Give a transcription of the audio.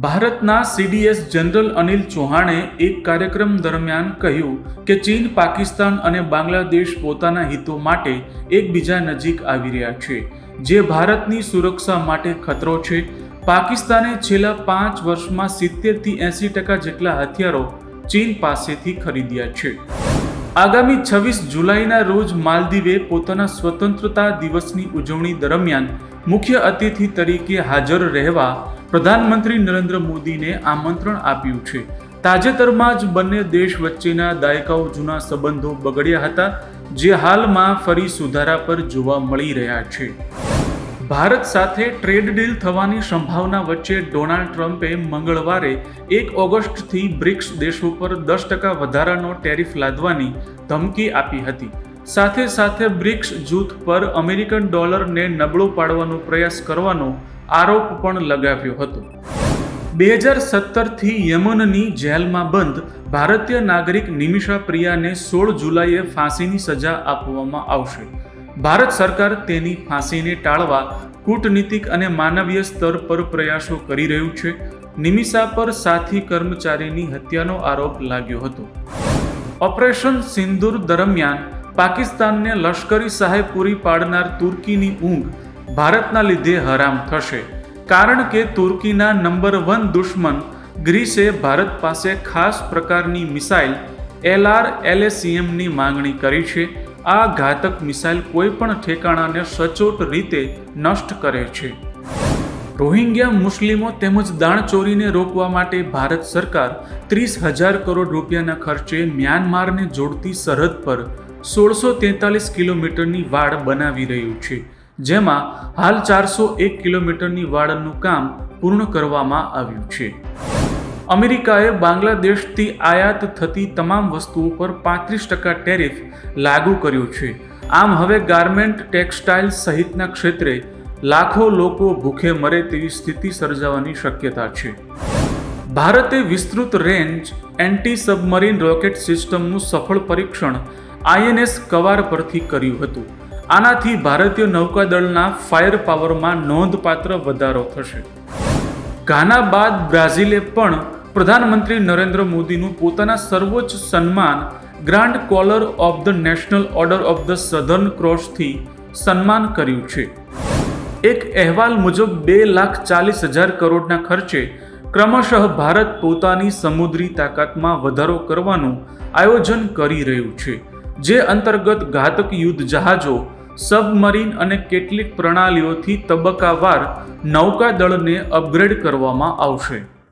ભારતના CDS general Anil ચૌહાણે એક કાર્યક્રમ દરમિયાન કહ્યું કે ચીન, પાકિસ્તાન અને બાંગ્લાદેશ પોતાના હિતો માટે એકબીજા નજીક આવી રહ્યા છે. જે ભારતની સુરક્ષા માટે ખતરો છે. પાકિસ્તાને છેલ્લા પાંચ વર્ષમાં સિત્તેરથી એંસી ટકા જેટલા હથિયારો ચીન પાસેથી ખરીદ્યા છે. આગામી છવ્વીસ જુલાઈના રોજ માલદીવે પોતાના સ્વતંત્રતા દિવસની ઉજવણી દરમિયાન મુખ્ય અતિથિ તરીકે હાજર રહેવા પ્રધાનમંત્રી નરેન્દ્ર મોદીને આમંત્રણ આપ્યું છે. તાજેતરમાં જ બંને દેશ વચ્ચેના દાયકાઓ જૂના સંબંધો બગડ્યા હતા, જે હાલમાં ફરી સુધારા પર જોવા મળી રહ્યા છે. ભારત સાથે ટ્રેડ ડીલ થવાની સંભાવના વચ્ચે ડોનાલ્ડ ટ્રમ્પે મંગળવારે એક ઓગસ્ટથી બ્રિક્સ દેશો પર દસ ટકા વધારાનો ટેરિફ લાદવાની ધમકી આપી હતી. સાથે સાથે બ્રિક્સ જૂથ પર અમેરિકન ડોલરને નબળો પાડવાનો પ્રયાસ કરવાનો આરોપ પણ લગાવ્યો હતો. બે હજાર સત્તરથી યમનની જેલમાં બંધ ભારતીય નાગરિક નિમિષા પ્રિયાને સોળ જુલાઈએ ફાંસીની સજા આપવામાં આવશે. ભારત સરકાર તેની ફાંસીને ટાળવા કૂટનીતિક અને માનવીય સ્તર પર પ્રયાસો કરી રહ્યું છે. નિમિષા પર સાથી કર્મચારીની હત્યાનો આરોપ લાગ્યો હતો. ઓપરેશન સિંદૂર દરમિયાન પાકિસ્તાનને લશ્કરી સહાય પૂરી પાડનાર તુર્કીની ઊંઘ ભારતના લીધે હરામ થશે. કારણ કે તુર્કીના નંબર વન દુશ્મન ગ્રીસે ભારત પાસે ખાસ પ્રકારની મિસાઇલ એલઆર એલએસીએમની માંગણી કરી છે. આ ઘાતક મિસાઇલ કોઈપણ ઠેકાણાને સચોટ રીતે નષ્ટ કરે છે. રોહિંગ્યા મુસ્લિમો તેમજ દાણચોરીને રોકવા માટે ભારત સરકાર ત્રીસ હજાર કરોડ રૂપિયાના ખર્ચે મ્યાનમારને જોડતી સરહદ પર સોળસો તેતાલીસ કિલોમીટરની વાડ બનાવી રહ્યું છે. જેમાં હાલ ચારસો એક કિલોમીટરની વાડનું કામ પૂર્ણ કરવામાં આવ્યું છે. અમેરિકાએ બાંગ્લાદેશથી આયાત થતી તમામ વસ્તુઓ પર પાંત્રીસ ટકા ટેરિફ લાગુ કર્યું છે. આમ હવે ગાર્મેન્ટ ટેક્સટાઇલ સહિતના ક્ષેત્રે લાખો લોકો ભૂખે મરે તેવી સ્થિતિ સર્જાવાની શક્યતા છે. ભારતે વિસ્તૃત રેન્જ એન્ટી સબમરીન રોકેટ સિસ્ટમનું સફળ પરીક્ષણ આઈએનએસ કવાર પરથી કર્યું હતું. આનાથી ભારતીય નૌકાદળના ફાયર પાવરમાં નોંધપાત્ર વધારો થશે. ઘાના બાદ બ્રાઝિલે પણ પ્રધાનમંત્રી નરેન્દ્ર મોદીનું પોતાના સર્વોચ્ચ સન્માન grand collar of the national order of the southern ક્રોસથી સન્માન કર્યું છે. એક અહેવાલ મુજબ બે લાખ ચાલીસ હજાર કરોડના ખર્ચે ક્રમશઃ ભારત પોતાની સમુદ્રી તાકાતમાં વધારો કરવાનું આયોજન કરી રહ્યું છે, જે અંતર્ગત ઘાતક યુદ્ધ જહાજો સબમરીન અને કેટલીક પ્રણાલીઓથી તબક્કાવાર નૌકાદળને અપગ્રેડ કરવામાં આવશે.